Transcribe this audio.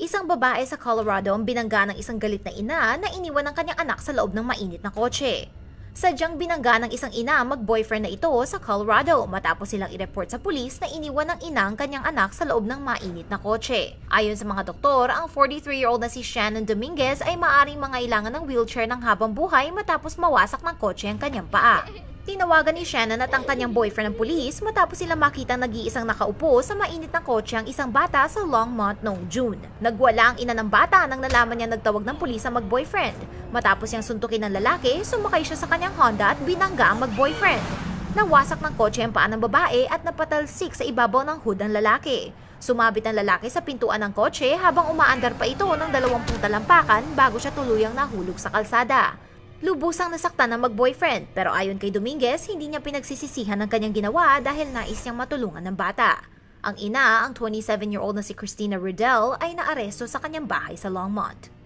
Isang babae sa Colorado ang binangga ng isang galit na ina na iniwan ng kanyang anak sa loob ng mainit na kotse. Sadyang binangga ng isang ina ang mag-boyfriend na ito sa Colorado matapos silang i-report sa pulis na iniwan ng ina ang kanyang anak sa loob ng mainit na kotse. Ayon sa mga doktor, ang 43-year-old na si Shannon Dominguez ay maaring mangailangan ng wheelchair ng habang buhay matapos mawasak ng kotse ang kanyang paa. Tinawagan ni Shannon at ang kanyang boyfriend ng pulis matapos sila makita nag-iisang nakaupo sa mainit na kotse ang isang bata sa Longmont noong June. Nagwala ang ina ng bata nang nalaman niya nagtawag ng pulis ang mag-boyfriend. Matapos niyang suntukin ng lalaki, sumakay siya sa kanyang Honda at binangga ang mag-boyfriend. Nawasak ng kotse ang paa ng babae at napatalsik sa ibabaw ng hood ng lalaki. Sumabit ang lalaki sa pintuan ng kotse habang umaandar pa ito ng dalawampung talampakan bago siya tuluyang nahulog sa kalsada. Lubusang nasaktan ng mag-boyfriend pero ayon kay Dominguez, hindi niya pinagsisisihan ang kanyang ginawa dahil nais niyang matulungan ng bata. Ang ina, ang 27-year-old na si Christina Riddell, ay naaresto sa kanyang bahay sa Longmont.